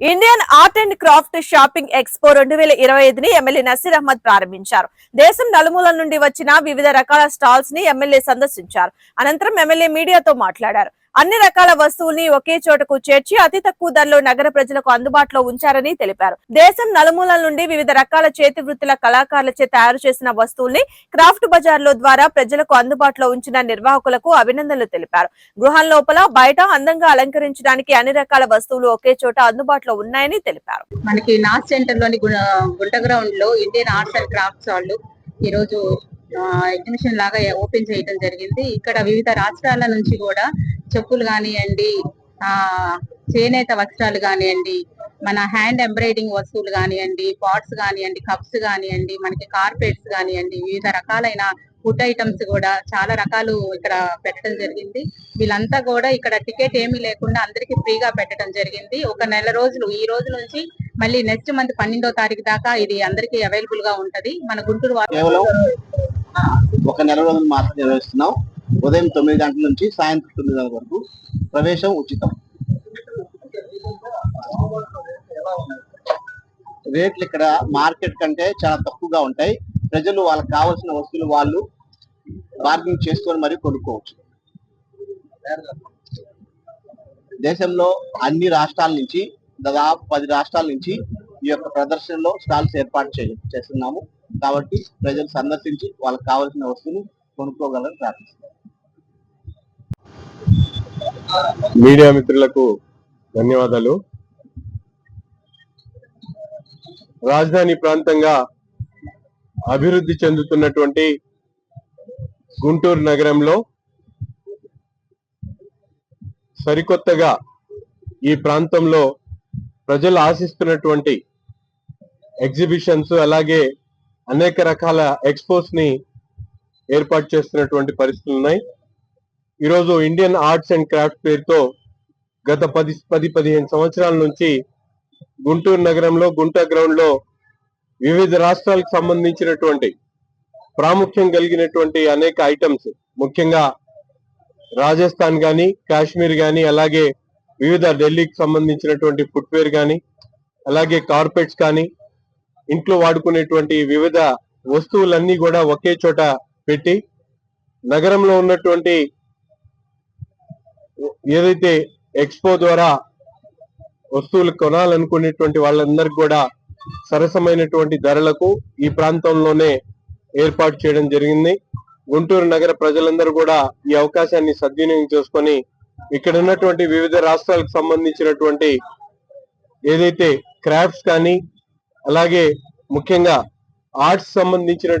Indian art and craft shopping expo రెండు వేల ఇరవై ఐదుని ఎమ్మెల్యే నసీర్ అహ్మద్ ప్రారంభించారు. దేశం నలుమూలల నుండి వచ్చిన వివిధ రకాల స్టాల్స్ని ఎమ్మెల్యే సందర్శించారు. అనంతరం ఎమ్మెల్యే మీడియాతో మాట్లాడారు. అన్ని రకాల వస్తువుల్ని ఒకే చోటకు చేర్చి అతి తక్కువ ధరలో నగర ప్రజలకు అందుబాటులో ఉంచారని తెలిపారు. దేశం నలుమూలల నుండి వివిధ రకాల చేతి వృత్తుల కళాకారులచే తయారు చేసిన వస్తువుల్ని క్రాఫ్ట్ బజార్ల ద్వారా ప్రజలకు అందుబాటులో ఉంచిన నిర్వాహకులకు అభినందనలు తెలిపారు. గృహం లోపల బయట అందంగా అలంకరించడానికి అన్ని రకాల వస్తువులు ఒకే చోట అందుబాటులో ఉన్నాయని తెలిపారు. మనకి నార్త్ సెంటర్లోని గుంట గ్రౌండ్లో ఇండియన్ ఆర్ట్స్ అండ్ క్రాఫ్ట్స్ వాళ్ళు ఈ రోజు ఎగ్జిబిషన్ లాగా ఓపెన్ చేయడం జరిగింది. ఇక్కడ వివిధ రాష్ట్రాల నుంచి కూడా చెప్పులు కానివ్వండి ఆ చేనేత వస్త్రాలు కానివ్వండి మన హ్యాండ్ ఎంబ్రాయిడింగ్ వస్తువులు కానివ్వండి పాట్స్ కానివ్వండి కప్స్ కానివ్వండి మనకి కార్పెట్స్ కానివ్వండి వివిధ రకాలైన ఫుడ్ ఐటమ్స్ కూడా చాలా రకాలు ఇక్కడ పెట్టడం జరిగింది. వీళ్ళంతా కూడా ఇక్కడ టికెట్ ఏమీ లేకుండా అందరికి ఫ్రీగా పెట్టడం జరిగింది. ఒక నెల రోజులు ఈ రోజు నుంచి మళ్ళీ నెక్స్ట్ మంత్ పన్నెండో తారీఖు దాకా ఇది అందరికి అవైలబుల్గా ఉంటది. మన గుంటూరు కేవలం ఒక నెల రోజులు మాత్రం నిర్వహిస్తున్నాం. ఉదయం తొమ్మిది గంటల నుంచి సాయంత్రం తొమ్మిది గంటల వరకు ప్రవేశం ఉచితం. రేట్లు ఇక్కడ మార్కెట్ కంటే చాలా తక్కువగా ఉంటాయి. ప్రజలు వాళ్ళకి కావాల్సిన వస్తువులు వాళ్ళు బార్గింగ్ చేసుకొని మరి కొనుక్కోవచ్చు. దేశంలో అన్ని రాష్ట్రాల నుంచి దాదాపు పది రాష్ట్రాల నుంచి ఈ యొక్క ప్రదర్శనలో స్టాల్స్ ఏర్పాటు చే- చేస్తున్నాము. కాబట్టి ప్రజలు సందర్శించి వాళ్ళకి కావాల్సిన వస్తువులు కొనుక్కోగలని ప్రార్థిస్తున్నాం మీడియా మిత్రులకు ధన్యవాదాలు. రాజధాని ప్రాంతంగా అభివృద్ధి చెందుతున్నటువంటి గుంటూరు నగరంలో సరికొత్తగా ఈ ప్రాంతంలో ప్రజలు ఆశిస్తున్నటువంటి ఎగ్జిబిషన్స్ అలాగే అనేక రకాల ఎక్స్పోస్ని ఏర్పాటు చేస్తున్నటువంటి పరిస్థితులు ఉన్నాయి ఈరోజు ఇండియన్ ఆర్ట్స్ అండ్ క్రాఫ్ట్ పేరుతో గత పది పది పదిహేను సంవత్సరాల నుంచి గుంటూరు నగరంలో గుంట గ్రౌండ్లో వివిధ రాష్ట్రాలకు సంబంధించినటువంటి ప్రాముఖ్యం కలిగినటువంటి అనేక ఐటమ్స్ ముఖ్యంగా రాజస్థాన్ గాని కాశ్మీర్ గాని అలాగే వివిధ ఢిల్లీకి సంబంధించినటువంటి ఫుట్వేర్ గాని అలాగే కార్పెట్స్ కానీ ఇంట్లో వాడుకునేటువంటి వివిధ వస్తువులన్నీ కూడా ఒకే చోట పెట్టి నగరంలో ఉన్నటువంటి ఏదైతే ఎక్స్పో ద్వారా వస్తువులు కొనాలనుకునేటువంటి వాళ్ళందరికీ కూడా సరసమైనటువంటి ధరలకు ఈ ప్రాంతంలోనే ఏర్పాటు చేయడం జరిగింది. గుంటూరు నగర ప్రజలందరూ కూడా ఈ అవకాశాన్ని సద్వినియోగం చేసుకొని ఇక్కడ ఉన్నటువంటి వివిధ రాష్ట్రాలకు సంబంధించినటువంటి ఏదైతే క్రాఫ్ట్స్ కానీ అలాగే ముఖ్యంగా ఆర్ట్స్ సంబంధించినటువంటి